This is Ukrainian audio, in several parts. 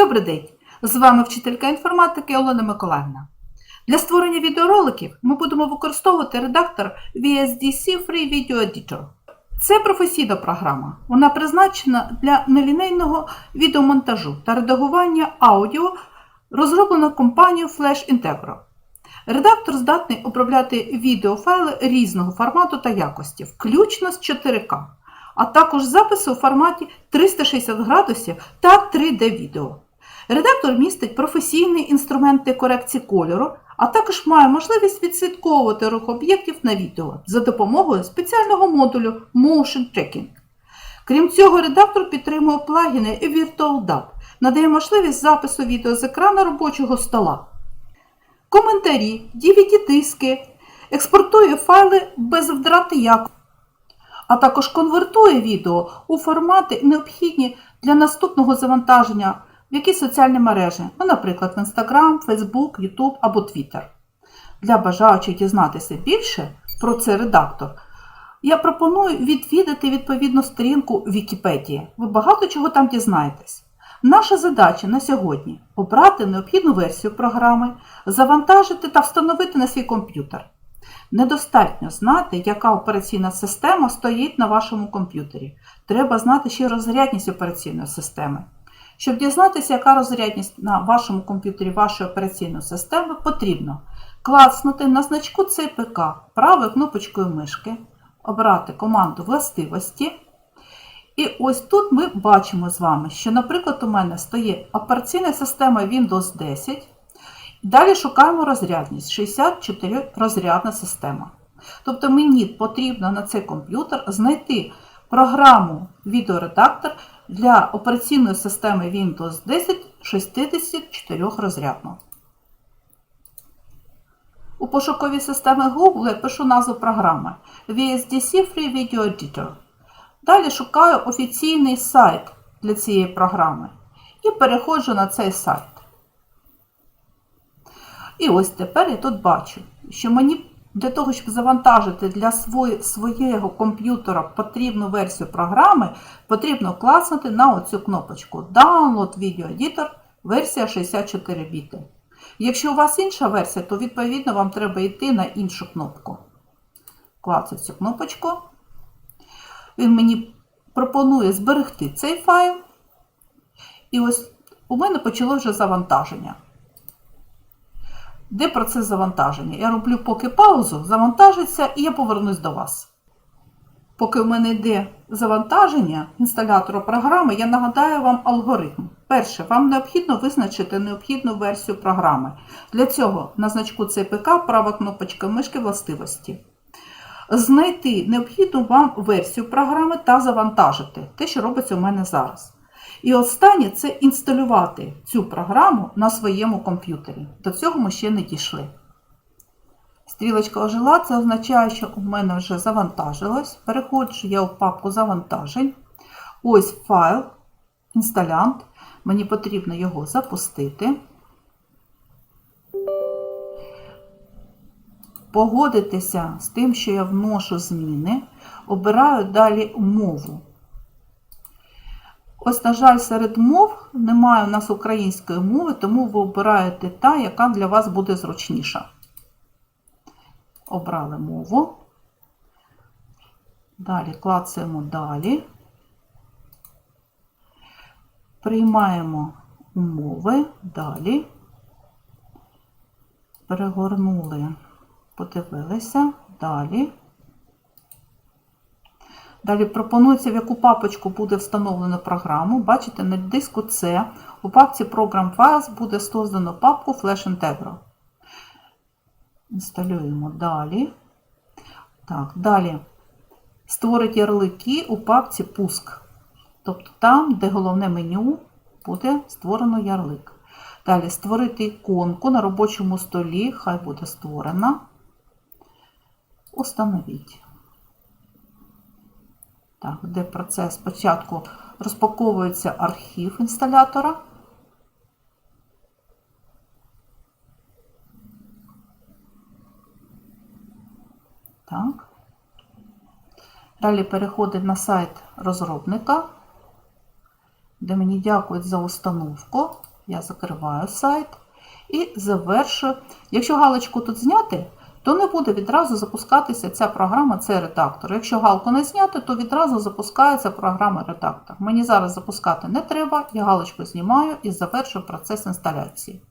Добрий день! З вами вчителька інформатики Олена Миколаївна. Для створення відеороликів ми будемо використовувати редактор VSDC Free Video Editor. Це професійна програма. Вона призначена для нелінейного відеомонтажу та редагування аудіо, розроблена компанією Flash Integro. Редактор здатний обробляти відеофайли різного формату та якості, включно з 4К, а також записи у форматі 360 градусів та 3D відео. Редактор містить професійні інструменти корекції кольору, а також має можливість відслідковувати рух об'єктів на відео за допомогою спеціального модулю Motion Tracking. Крім цього, редактор підтримує плагіни VirtualDub, надає можливість запису відео з екрану робочого стола, коментарі, DVD-диски, експортує файли без втрати якості, а також конвертує відео у формати, необхідні для наступного завантаження в якісь соціальні мережі, ну, наприклад, в Instagram, Facebook, YouTube або Twitter. Для бажаючих дізнатися більше про цей редактор, я пропоную відвідати відповідну сторінку Вікіпедії. Ви багато чого там дізнаєтесь. Наша задача на сьогодні обрати необхідну версію програми, завантажити та встановити на свій комп'ютер. Недостатньо знати, яка операційна система стоїть на вашому комп'ютері. Треба знати ще розрядність операційної системи. Щоб дізнатися, яка розрядність на вашому комп'ютері вашої операційної системи, потрібно клацнути на значку ЦПК правою кнопочкою мишки, обрати команду властивості. І ось тут ми бачимо з вами, що, наприклад, у мене стоїть операційна система Windows 10. Далі шукаємо розрядність 64 розрядна система. Тобто мені потрібно на цей комп'ютер знайти програму відеоредактор для операційної системи Windows 10 64 розрядно. У пошуковій системі Google я пишу назву програми VSDC Free Video Editor. Далі шукаю офіційний сайт для цієї програми і переходжу на цей сайт. І ось тепер я тут бачу, що мені для того, щоб завантажити для свого комп'ютера потрібну версію програми, потрібно класнути на оцю кнопочку Download Video Editor версія 64 біти. Якщо у вас інша версія, то відповідно вам треба йти на іншу кнопку. Клацаю цю кнопочку. Він мені пропонує зберегти цей файл. І ось у мене почало вже завантаження. Де процес завантаження? Я роблю поки паузу, завантажиться і я повернусь до вас. Поки в мене йде завантаження інсталятора програми, я нагадаю вам алгоритм. Перше, вам необхідно визначити необхідну версію програми. Для цього на значку CPK права кнопочка мишки властивості. Знайти необхідну вам версію програми та завантажити те, що робиться у мене зараз. І останнє це інсталювати цю програму на своєму комп'ютері. До цього ми ще не дійшли. Стрілочка ожила, це означає, що у мене вже завантажилось. Переходжу я в папку завантажень. Ось файл, інсталянт. Мені потрібно його запустити. Погодитися з тим, що я вношу зміни. Обираю далі мову. Ось, на жаль, серед мов немає у нас української мови, тому ви обираєте та, яка для вас буде зручніша. Обрали мову. Далі клацаємо далі. Приймаємо умови, далі. Перегорнули, подивилися, далі. Далі пропонується, в яку папочку буде встановлено програму. Бачите, на диску C у папці Program Files буде створено папку Flash Integro. Інсталюємо далі. Так, Далі створить ярлики у папці Пуск. Тобто там, де головне меню, буде створено ярлик. Далі створити іконку на робочому столі, хай буде створена. Установіть. Так, де процес спочатку розпаковується архів інсталятора. Так. Далі переходить на сайт розробника, де мені дякують за установку. Я закриваю сайт і завершую. Якщо галочку тут зняти, то не буде відразу запускатися ця програма, цей редактор. Якщо галку не зняти, то відразу запускається програма редактор. Мені зараз запускати не треба, я галочку знімаю і завершую процес інсталяції.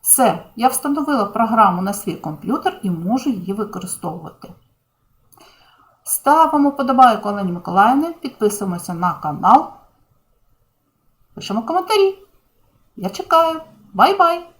Все, я встановила програму на свій комп'ютер і можу її використовувати. Ставимо подобайку Олені Миколаївні, підписуємося на канал, пишемо коментарі. Я чекаю. Бай-бай!